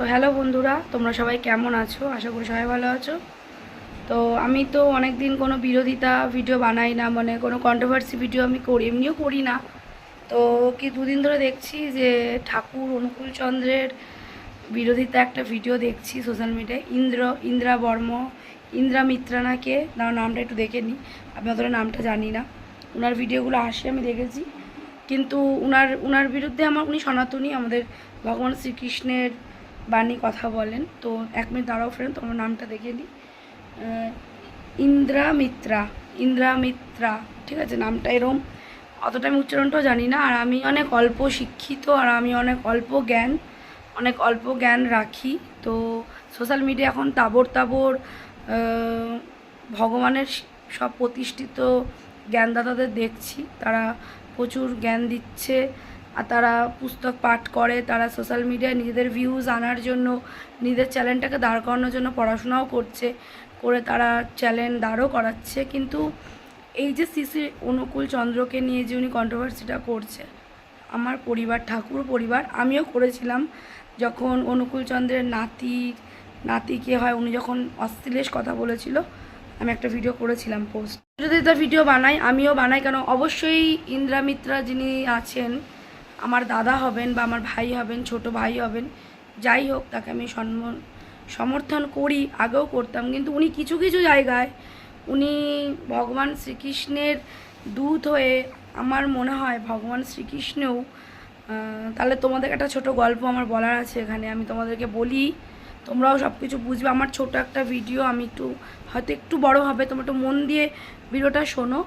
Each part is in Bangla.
তো হ্যালো বন্ধুরা, তোমরা সবাই কেমন আছো? আশা করি সবাই ভালো আছো। তো আমি তো অনেক দিন কোনো বিরোধিতা ভিডিও বানাই না মানে কোনো কন্ট্রোভার্সি ভিডিও আমি করি, এমনিও করি না। তো কি দুদিন ধরে দেখছি যে ঠাকুর অনুকূল চন্দ্রের বিরোধিতা একটা ভিডিও দেখছি সোশ্যাল মিডিয়ায় ইন্দ্র, ইন্দ্রা বর্ম, ইন্দ্রা মিত্রানাকে না নামটা একটু দেখে নিই আমি অতটা নামটা জানি না। ওনার ভিডিওগুলো আসে, আমি দেখেছি। কিন্তু উনার উনার বিরুদ্ধে আমার, উনি সনাতনী, আমাদের ভগবান শ্রীকৃষ্ণের বাণী কথা বলেন। তো এক মিনিট দাঁড়াও ফ্রেন্ড তোমার নামটা দেখে নিই ইন্দ্রা মিত্রা ইন্দ্রা মিত্রা, ঠিক আছে, নামটা এরম। অতটা আমি উচ্চারণটাও জানি না, আর আমি অনেক অল্প শিক্ষিত, আর আমি অনেক অল্প জ্ঞান, অনেক অল্প জ্ঞান রাখি। তো সোশ্যাল মিডিয়া এখন তাবর তাবর ভগবানের সব প্রতিষ্ঠিত জ্ঞানদাতাদের দেখছি। তারা প্রচুর জ্ঞান দিচ্ছে। আর তারা পুস্তক পাঠ করে, তারা সোশ্যাল মিডিয়ায় নিজেদের ভিউজ আনার জন্য নিজেদের চ্যানেলটাকে দাঁড় করানোর জন্য পড়াশোনাও করছে, করে তারা চ্যানেল দাঁড়ও করাচ্ছে। কিন্তু এই যে শ্রী অনুকূল চন্দ্রকে নিয়ে যে উনি কন্ট্রোভার্সিটা করছে, আমার পরিবার, ঠাকুর পরিবার, আমিও করেছিলাম। যখন অনুকূল চন্দ্রের নাতি নাতিকে হয়, উনি যখন অশ্লীলেশ কথা বলেছিল, আমি একটা ভিডিও করেছিলাম পোস্ট বিরোধিতা ভিডিও বানাই, আমিও বানাই, কেন অবশ্যই ইন্দ্রা মিত্রা যিনি আছেন আমার দাদা হবেন বা আমার ভাই হবেন, ছোট ভাই হবেন, যাই হোক, তাকে আমি সমর্থন করি, আগেও করতাম, কিন্তু উনি কিছু কিছু জায়গায়, উনি ভগবান শ্রীকৃষ্ণের দূত হয়ে আমার মনে হয় ভগবান শ্রীকৃষ্ণও তাহলে তোমাদের একটা ছোট গল্প আমার বলার আছে এখানে, আমি তোমাদেরকে বলি, তোমরাও সব কিছু বুঝবে, আমার ছোট একটা ভিডিও, আমি একটু, হয়তো একটু বড় হবে, তোমরা একটু মন দিয়ে ভিডিওটা শোনো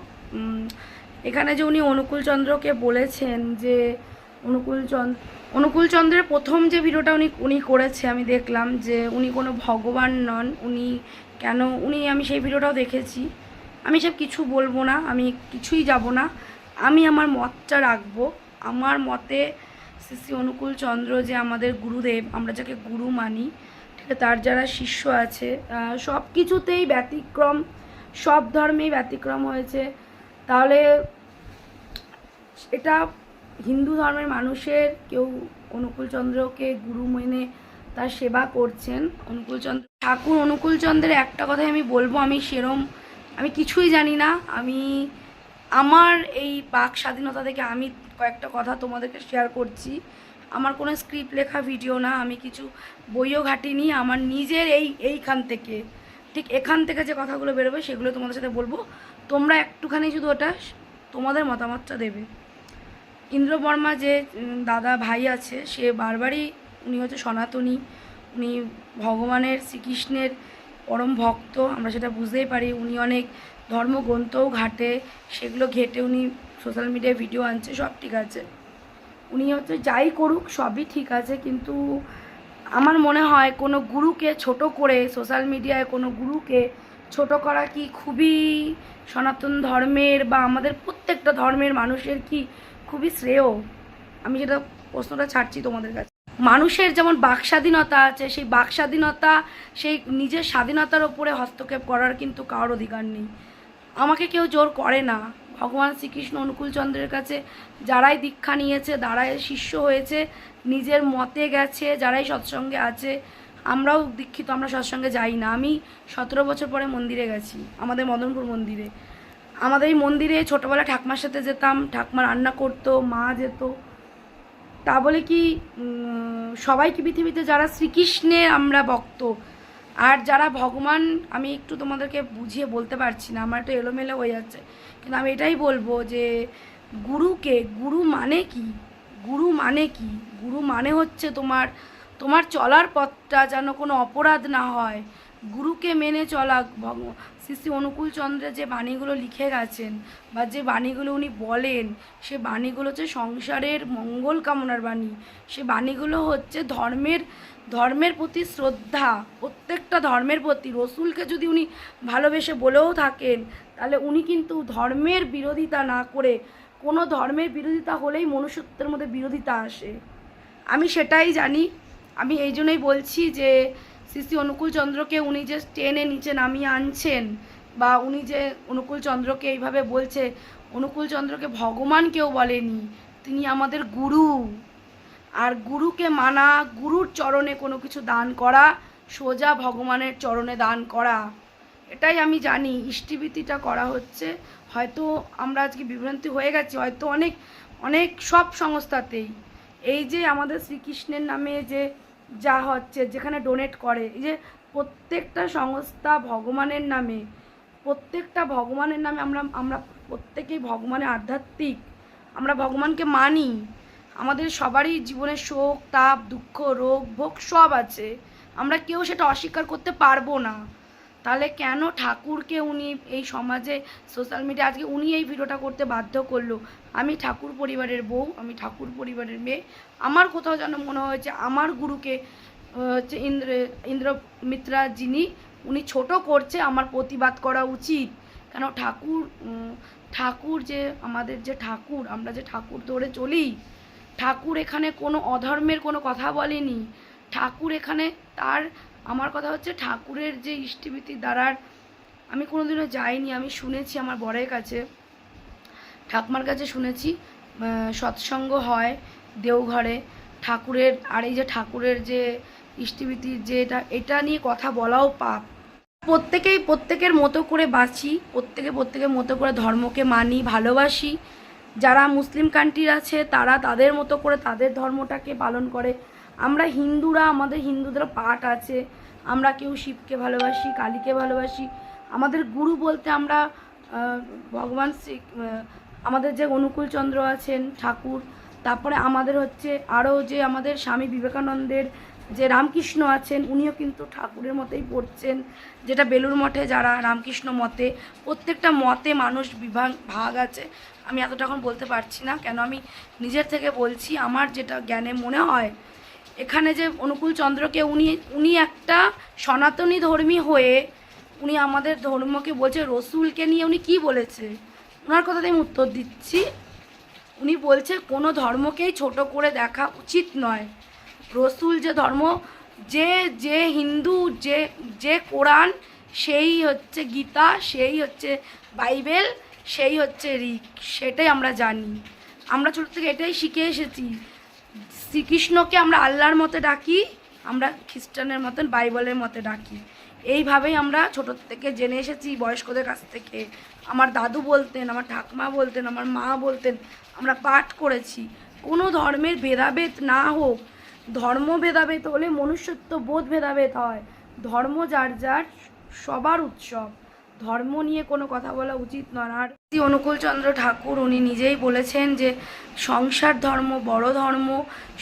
এখানে যে উনি অনুকূলচন্দ্রকে বলেছেন যে অনুকূল চন্দ্র অনুকূল চন্দ্রের প্রথম যে ভিডিওটা উনি উনি করেছে, আমি দেখলাম যে উনি কোনো ভগবান নন, উনি কেন, উনি আমি সেই ভিডিওটাও দেখেছি। আমি সব কিছু বলব না, আমি কিছুই যাব না। আমি আমার মতটা রাখব। আমার মতে শ্রী শ্রী অনুকূল চন্দ্র যে আমাদের গুরুদেব, আমরা যাকে গুরু মানি, ঠিক আছে, তার যারা শিষ্য আছে সব কিছুতেই ব্যতিক্রম, সব ধর্মেই ব্যতিক্রম হয়েছে। তাহলে এটা হিন্দু ধর্মের মানুষের কেউ অনুকূলচন্দ্রকে গুরু মেনে তার সেবা করছেন, অনুকূলচন্দ্র ঠাকুর অনুকূলচন্দ্রের একটা কথাই আমি বলব, আমি সেরম, আমি কিছুই জানি না, আমি, আমার এই বাক স্বাধীনতা থেকে আমি কয়েকটা কথা তোমাদেরকে শেয়ার করছি। আমার কোনো স্ক্রিপ্ট লেখা ভিডিও না, আমি কিছু বইও ঘাটিনি, আমার নিজের এই, এইখান থেকে, ঠিক এখান থেকে যে কথাগুলো বেরোবে সেগুলো তোমাদের সাথে বলব। তোমরা একটুখানি শুধু ওটা তোমাদের মতামতটা দেবে। ইন্দ্র বর্মা যে দাদা ভাই আছে, সে বারবারই উনি হচ্ছে সনাতনী। উনি ভগবানের শ্রীকৃষ্ণের পরম ভক্ত, আমরা সেটা বুঝতেই পারি। উনি অনেক ধর্মগ্রন্থও ঘাটে, সেগুলো ঘেটে উনি সোশ্যাল মিডিয়ায় ভিডিও আনছে, সব ঠিক আছে। উনি হচ্ছে যাই করুক, সবই ঠিক আছে, কিন্তু আমার মনে হয় কোনো গুরুকে ছোট করে, সোশ্যাল মিডিয়ায় কোনো গুরুকে ছোট করা কি খুবই সনাতন ধর্মের বা আমাদের প্রত্যেকটা ধর্মের মানুষের কি খুবই শ্রেয়। আমি সেটা প্রশ্নটা ছাড়ছি তোমাদের কাছে। মানুষের যেমন বাক স্বাধীনতা আছে, সেই বাক স্বাধীনতা সেই নিজের স্বাধীনতার ওপরে হস্তক্ষেপ করার কিন্তু কারোর অধিকার নেই। আমাকে কেউ জোর করে না। ভগবান শ্রীকৃষ্ণ অনুকূলচন্দ্রের কাছে যারাই দীক্ষা নিয়েছে, যারাই শিষ্য হয়েছে, নিজের মতে গেছে, যারাই সৎসঙ্গে আছে, আমরাও দীক্ষিত, আমরা সৎসঙ্গে যাই না। আমি সতেরো বছর পরে মন্দিরে গেছি, আমাদের মদনপুর মন্দিরে। আমাদের এই মন্দিরে ছোটোবেলা ঠাকমার সাথে যেতাম ঠাকমা রান্না করতো, মা যেত। তা বলে কি সবাই কি পৃথিবীতে যারা শ্রীকৃষ্ণে আমরা ভক্ত, আর যারা ভগবান, আমি একটু তোমাদেরকে বুঝিয়ে বলতে পারছি না, আমার একটু এলোমেলো হয়ে যাচ্ছে। কিন্তু আমি এটাই বলব যে, গুরুকে, গুরু মানে কি? গুরু মানে কি? গুরু মানে হচ্ছে তোমার তোমার চলার পথটা যেন কোনো অপরাধ না হয়। গুরুকে মেনে চলা শ্রী শ্রী অনুকূল চন্দ্রের যে বাণীগুলো লিখে গেছেন বা যে বাণীগুলো উনি বলেন, সে বাণীগুলো হচ্ছে সংসারের মঙ্গল কামনার বাণী। সে বাণীগুলো হচ্ছে ধর্মের ধর্মের প্রতি শ্রদ্ধা, প্রত্যেকটা ধর্মের প্রতি। রসুলকে যদি উনি ভালোবেসে বলেও থাকেন, তাহলে উনি কিন্তু ধর্মের বিরোধিতা না করে, কোনো ধর্মের বিরোধিতা হলেই মনুষ্যত্বের মধ্যে বিরোধিতা আসে। আমি সেটাই জানি। আমি এই জন্যই বলছি যে শ্রী শ্রী অনুকূল চন্দ্রকে উনি যে টেনে নিচে নামিয়ে আনছেন বা উনি যে অনুকূল চন্দ্রকে এইভাবে বলছে অনুকূল চন্দ্রকে ভগবান কেউ বলেনি, তিনি আমাদের গুরু। আর গুরুকে মানা, গুরুর চরণে কোনো কিছু দান করা, সোজা ভগবানের চরণে দান করা, এটাই আমি জানি। ইষ্টিবৃত্তিটা করা হচ্ছে। হয়তো আমরা আজকে বিভ্রান্তি হয়ে গেছি, হয়তো অনেক অনেক সব সংস্থাতেই। এই যে আমাদের শ্রীকৃষ্ণের নামে যে যা হচ্ছে, যেখানে ডোনেট করে, এই যে প্রত্যেকটা সংস্থা ভগবানের নামে, প্রত্যেকটা ভগবানের নামে আমরা আমরা প্রত্যেকেই ভগবানের আধ্যাত্মিক, আমরা ভগবানকে মানি। আমাদের সবারই জীবনে শোক, তাপ, দুঃখ, রোগ, ভোগ সব আছে। আমরা কেউ সেটা অস্বীকার করতে পারব না। তাহলে কেন ঠাকুরকে উনি এই সমাজে সোশ্যাল মিডিয়া আজকে উনি এই ভিডিওটা করতে বাধ্য করল? আমি ঠাকুর পরিবারের বউ, আমি ঠাকুর পরিবারের মেয়ে। আমার কোথাও যেন মনে হয়েছে, আমার গুরুকে হচ্ছে ইন্দ্র ইন্দ্রমিত্রা যিনি, উনি ছোট করছে, আমার প্রতিবাদ করা উচিত। কেন ঠাকুর ঠাকুর যে আমাদের যে ঠাকুর, আমরা যে ঠাকুর ধরে চলি, ঠাকুর এখানে কোনো অধর্মের কোনো কথা বলেনি। ঠাকুর এখানে তার আমার কথা হচ্ছে ঠাকুরের যে ইষ্টিবৃত্তির দ্বারার, আমি কোনোদিনও যাইনি, আমি শুনেছি আমার বরের কাছে। ঠাকুমার কাছে শুনেছি সৎসঙ্গ হয় দেওঘরে। ঠাকুরের, আর এই যে ঠাকুরের যে ইষ্টিবৃত্তির যে এটা এটা নিয়ে কথা বলাও পাপ। প্রত্যেকেই প্রত্যেকের মতো করে বাঁচি, প্রত্যেকে প্রত্যেকের মতো করে ধর্মকে মানি, ভালোবাসি। যারা মুসলিম কান্ট্রির আছে, তারা তাদের মতো করে তাদের ধর্মটাকে পালন করে। আমরা হিন্দুরা, আমাদের হিন্দুদের পাঠ আছে। আমরা কেউ শিবকে ভালোবাসি, কালীকে ভালোবাসি। আমাদের গুরু বলতে আমরা ভগবান শ্রী আমাদের যে অনুকূলচন্দ্র আছেন, ঠাকুর, তারপরে আমাদের হচ্ছে আরও যে আমাদের স্বামী বিবেকানন্দের যে রামকৃষ্ণ আছেন, উনিও কিন্তু ঠাকুরের মতেই পড়ছেন, যেটা বেলুর মঠে যারা রামকৃষ্ণ মতে, প্রত্যেকটা মতে মানুষ বিভাগ, ভাগ আছে। আমি এতটা এখন বলতে পারছি না, কেন আমি নিজের থেকে বলছি, আমার যেটা জ্ঞানে মনে হয় এখানে যে অনুকূল চন্দ্রকে উনি উনি একটা সনাতনী ধর্মী হয়ে উনি আমাদের ধর্মকে বলছে, রসুলকে নিয়ে উনি কি বলেছে? ওনার কথাতে আমি উত্তর দিচ্ছি। উনি বলছে, কোনো ধর্মকেই ছোট করে দেখা উচিত নয়। রসুল যে ধর্ম, যে যে হিন্দু, যে যে কোরআন, সেই হচ্ছে গীতা, সেই হচ্ছে বাইবেল, সেই হচ্ছে রিক, সেটাই আমরা জানি। আমরা ছোট থেকে এটাই শিখে এসেছি। শ্রীকৃষ্ণকে আমরা আল্লাহর মতে ডাকি, আমরা খ্রিস্টানের মতন বাইবেলের মতে ডাকি। এইভাবেই আমরা ছোটোর থেকে জেনে এসেছি, বয়স্কদের কাছ থেকে। আমার দাদু বলতেন, আমার ঠাকুমা বলতেন, আমার মা বলতেন, আমরা পাঠ করেছি। কোনো ধর্মের ভেদাভেদ না হোক, ধর্ম ভেদাভেদ হলে মনুষ্যত্ব বোধ ভেদাভেদ হয়। ধর্ম যার যার, সবার উৎসব। ধর্ম নিয়ে কোনো কথা বলা উচিত নয়। আর অনুকূলচন্দ্র ঠাকুর, উনি নিজেই বলেছেন যে, সংসার ধর্ম, বড় ধর্ম,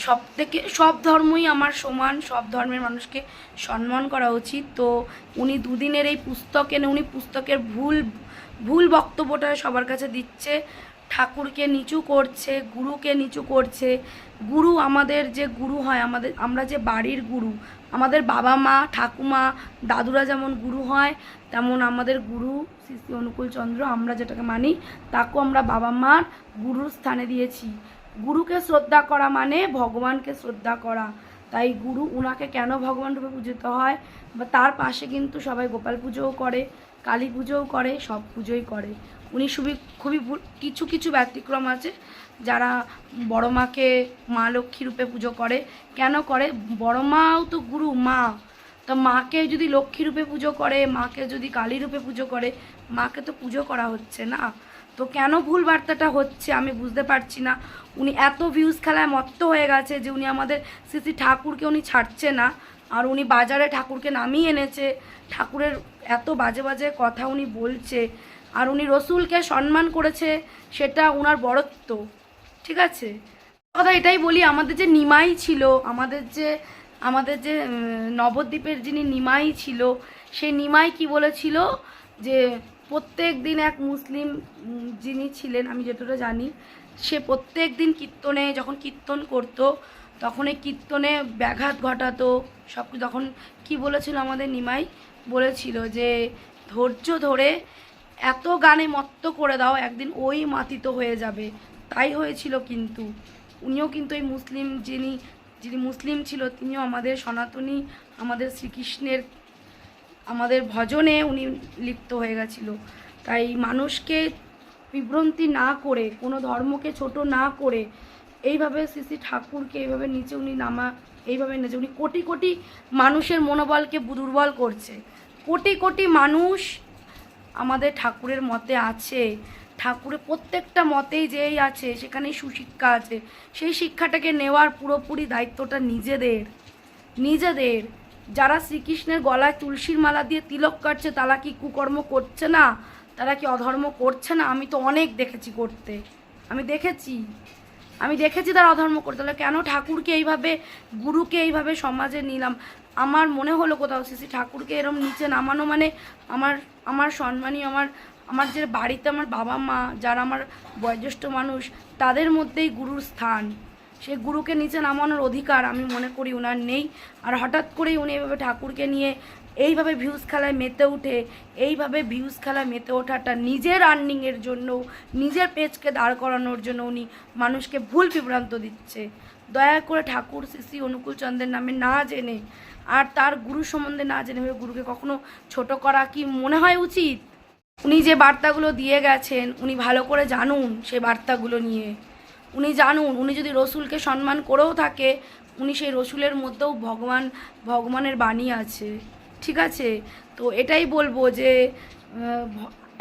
সব থেকে, সব ধর্মই আমার সমান, সব ধর্মের মানুষকে সম্মান করা উচিত। তো উনি দুদিনের এই পুস্তক উনি পুস্তকের ভুল ভুল বক্তব্যটা সবার কাছে দিচ্ছে। ঠাকুরকে নিচু করছে, গুরুকে নিচু করছে। গুরু আমাদের যে গুরু হয়, আমাদের, আমরা যে বাড়ির গুরু আমাদের বাবা মা, ঠাকুমা, দাদুরা যেমন গুরু হয়, তেমন আমাদের গুরু শ্রী শ্রী অনুকূল চন্দ্র আমরা যেটাকে মানি, তাকেও আমরা বাবা মার গুরুর স্থানে দিয়েছি। গুরুকে শ্রদ্ধা করা মানে ভগবানকে শ্রদ্ধা করা। তাই গুরু উনাকে কেন ভগবান রূপে পূজিত হয়? বা তার পাশে কিন্তু সবাই গোপাল পুজোও করে, কালী পুজোও করে, সব পুজোই করে। উনি খুবই খুবই কিছু কিছু ব্যতিক্রম আছে যারা বড় মাকে মা লক্ষ্মী রূপে পুজো করে। কেন করে? বড় মাও তো গুরু, মা। তো মাকে যদি লক্ষ্মী রূপে পুজো করে, মাকে যদি কালী রূপে পুজো করে, মাকে তো পুজো করা হচ্ছে না। তো কেন ভুল বার্তাটা হচ্ছে আমি বুঝতে পারছি না। উনি এত ভিউজ খেলায় মত্ত হয়ে গেছে যে উনি আমাদের শ্রী ঠাকুরকে উনি ছাড়ছে না। আর উনি বাজারে ঠাকুরকে নামিয়ে এনেছে। ঠাকুরের এত বাজে বাজে কথা উনি বলছে। আর উনি রসুলকে সম্মান করেছে, সেটা উনার বড়ত্ব। ঠিক আছে? কথা এটাই বলি, আমাদের যে নিমাই ছিল, আমাদের যে আমাদের যে নবদ্বীপের যিনি নিমাই ছিল সেই নিমাই কি বলেছিল? যে প্রত্যেক দিন এক মুসলিম যিনি ছিলেন, আমি যেটুকু জানি, সে প্রত্যেক দিন কীর্তনে, যখন কীর্তন করতো তখন এই কীর্তনে ব্যাঘাত ঘটাতো, সব তখন কি বলেছিল আমাদের নিমাই? বলেছিল যে ধৈর্য ধরে এত গানে মত্ত করে দাও, একদিন ওই মাতিত হয়ে যাবে। তাই হয়েছিল কিন্তু। উনিও কিন্তু এই মুসলিম যিনি যিনি মুসলিম ছিল, তিনিও আমাদের সনাতনী, আমাদের শ্রীকৃষ্ণের, আমাদের ভজনে উনি লিপ্ত হয়ে গেছিল। তাই মানুষকে বিভ্রান্তি না করে, কোনো ধর্মকে ছোট না করে, এইভাবে শ্রী ঠাকুরকে এইভাবে নিচে উনি নামা, এইভাবে নিচে উনি কোটি কোটি মানুষের মনোবলকে দুর্বল করছে। কোটি কোটি মানুষ আমাদের ঠাকুরের মতে আছে। ঠাকুরের প্রত্যেকটা মতেই যেই আছে, সেখানেই সুশিক্ষা আছে। সেই শিক্ষাটাকে নেওয়ার পুরোপুরি দায়িত্বটা নিজেদের। নিজেদের। যারা শ্রীকৃষ্ণের গলায় তুলসীর মালা দিয়ে তিলক কাটছে, তারা কি কুকর্ম করছে না? তারা কি অধর্ম করছে না? আমি তো অনেক দেখেছি করতে। আমি দেখেছি। আমি দেখেছি তারা অধর্ম করতে। তাহলে কেন ঠাকুরকে এইভাবে, গুরুকে এইভাবে সমাজে নিলাম? আমার মনে হলো কোথাও শ্রী ঠাকুরকে এরম নিচে নামানো মানে আমার আমার সম্মানী আমার আমার যে বাড়িতে আমার বাবা মা, যারা আমার বয়োজ্যেষ্ঠ মানুষ, তাদের মধ্যেই গুরুর স্থান। সেই গুরুকে নিচে নামানোর অধিকার আমি মনে করি ওনার নেই। আর হঠাৎ করেই উনি এইভাবে ঠাকুরকে নিয়ে এইভাবে ভিউজ খেলায় মেতে উঠে, এইভাবে ভিউজ খেলায় মেতে ওঠাটা নিজের আর্নিংয়ের জন্য, নিজের পেজকে দাঁড় করানোর জন্য উনি মানুষকে ভুল বিভ্রান্ত দিচ্ছে। দয়া করে ঠাকুর শ্রী অনুকূল চন্দ্রের নামে না জেনে আর তার গুরু সম্বন্ধে না জেনে গুরুকে কখনো ছোট করা কি মনে হয় উচিত? উনি যে বার্তাগুলো দিয়ে গেছেন, উনি ভালো করে জানুন সেই বার্তাগুলো নিয়ে। উনি জানুন, উনি যদি রসুলকে সম্মান করেও থাকে, উনি সেই রসুলের মধ্যেও ভগবান, ভগবানের বাণী আছে। ঠিক আছে? তো এটাই বলব যে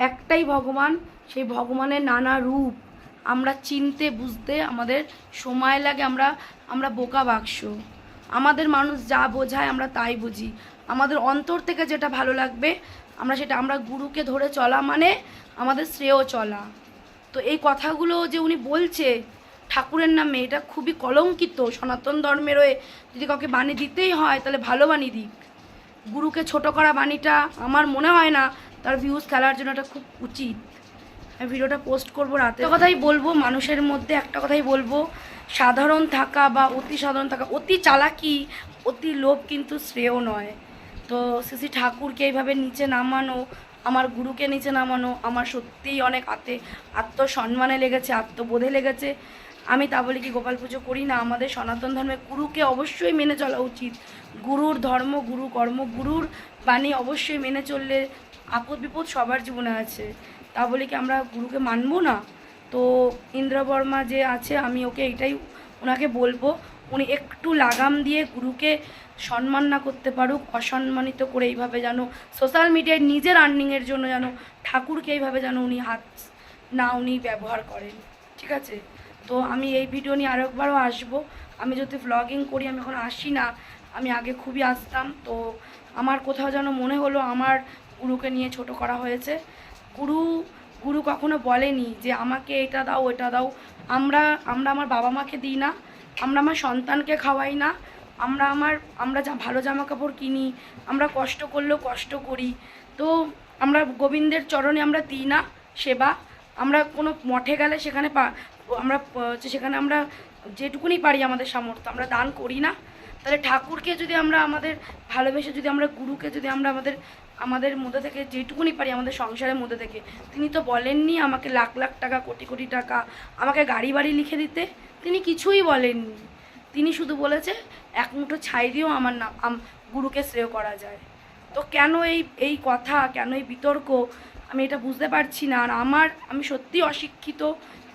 একটাই ভগবান, সেই ভগবানের নানা রূপ। আমরা চিনতে, বুঝতে আমাদের সময় লাগে, আমরা আমরা বোকা বাক্স। আমাদের মানুষ যা বোঝায় আমরা তাই বুঝি। আমাদের অন্তর থেকে যেটা ভালো লাগবে, আমরা সেটা, আমরা গুরুকে ধরে চলা মানে আমাদের শ্রেয় চলা। তো এই কথাগুলো যে উনি বলছে, ঠাকুরের নামে, এটা খুবই কলঙ্কিত। সনাতন ধর্মের হয়ে যদি কাউকে বাণী দিতেই হয়, তাহলে ভালো বাণী দিক। গুরুকে ছোট করা বাণীটা আমার মনে হয় না, তার ভিউজ খেলার জন্য এটা খুব উচিত। আমি ভিডিওটা পোস্ট করব রাতে। কথাই বলব, মানুষের মধ্যে একটা কথাই বলব, সাধারণ থাকা বা অতি সাধারণ থাকা, অতি চালাকি, অতি লোভ কিন্তু শ্রেয় নয়। তো শ্রী ঠাকুরকে এইভাবে নিচে নামানো, আমার গুরুকে নিচে নামানো, আমার সত্যিই অনেক আতে, আত্মসম্মানে লেগেছে, আত্মবোধে লেগেছে। আমি তা বলি কি গোপাল পুজো করি না, আমাদের সনাতন ধর্মে গুরুকে অবশ্যই মেনে চলা উচিত। গুরুর ধর্ম, গুরু কর্ম, গুরুর বাণী অবশ্যই মেনে চললে আপদ বিপদ সবার জীবনে আছে। তা বলে কি আমরা গুরুকে মানবো না? তো ইন্দ্রবর্মা যে আছে, আমি ওকে এটাই ওনাকে বলব, উনি একটু লাগাম দিয়ে গুরুকে সম্মান না করতে পারুক, অসম্মানিত করে এইভাবে যেন সোশ্যাল মিডিয়ায় নিজের আর্নিংয়ের জন্য যেন ঠাকুরকে এইভাবে যেন উনি হাত না উনি ব্যবহার করেন। ঠিক আছে? তো আমি এই ভিডিও নিয়ে আরেকবারও আসব। আমি যদি ভ্লগিং করি, আমি এখন আসি না। আমি আগে খুবই আসতাম। তো আমার কোথাও যেন মনে হলো, আমার গুরুকে নিয়ে ছোট করা হয়েছে। গুরু গুরু কখনো বলেনি যে আমাকে এটা দাও, ওটা দাও। আমরা আমরা আমার বাবা মাকে দিই না, আমরা আমার সন্তানকে খাওয়াই না, আমরা আমার, আমরা যা ভালো জামা কাপড় কিনি, আমরা কষ্ট করলেও কষ্ট করি। তো আমরা গোবিন্দের চরণে আমরা দিই না সেবা। আমরা কোনো মঠে গেলে সেখানে আমরা সেখানে আমরা যেটুকুনি পারি আমাদের সামর্থ্য, আমরা দান করি না। তাহলে ঠাকুরকে যদি আমরা আমাদের ভালোবেসে যদি আমরা, গুরুকে যদি আমরা আমাদের আমাদের মধ্যে থেকে, যেটুকুনি পারি আমাদের সংসারের মধ্যে থেকে। তিনি তো বলেননি আমাকে লাখ লাখ টাকা, কোটি কোটি টাকা, আমাকে গাড়ি বাড়ি লিখে দিতে। তিনি কিছুই বলেননি। তিনি শুধু বলেছে, এক মুঠো ছাই দিয়েও আমার নাম গুরুকে শ্রেয় করা যায়। তো কেন এই এই কথা, কেন এই বিতর্ক? আমি এটা বুঝতে পারছি না। আর আমার, আমি সত্যি অশিক্ষিত,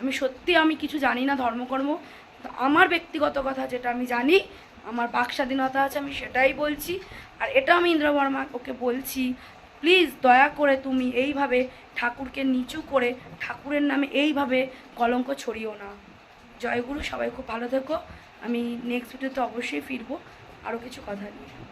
আমি সত্যি আমি কিছু জানি না ধর্মকর্ম। আমার ব্যক্তিগত কথা যেটা আমি জানি আমার বাক স্বাধীনতা আছে, আমি সেটাই বলছি। আর এটা আমি ইন্দ্র বর্মা ওকে বলছি, প্লিজ দয়া করে তুমি এইভাবে ঠাকুরকে নিচু করে ঠাকুরের নামে এইভাবে কলঙ্ক ছড়িও না। জয়গুরু, সবাই খুব ভালো থেকো। আমি নেক্সট ভিডিওতে অবশ্যই ফিরবো। আরও কিছু কথা নিয়ে।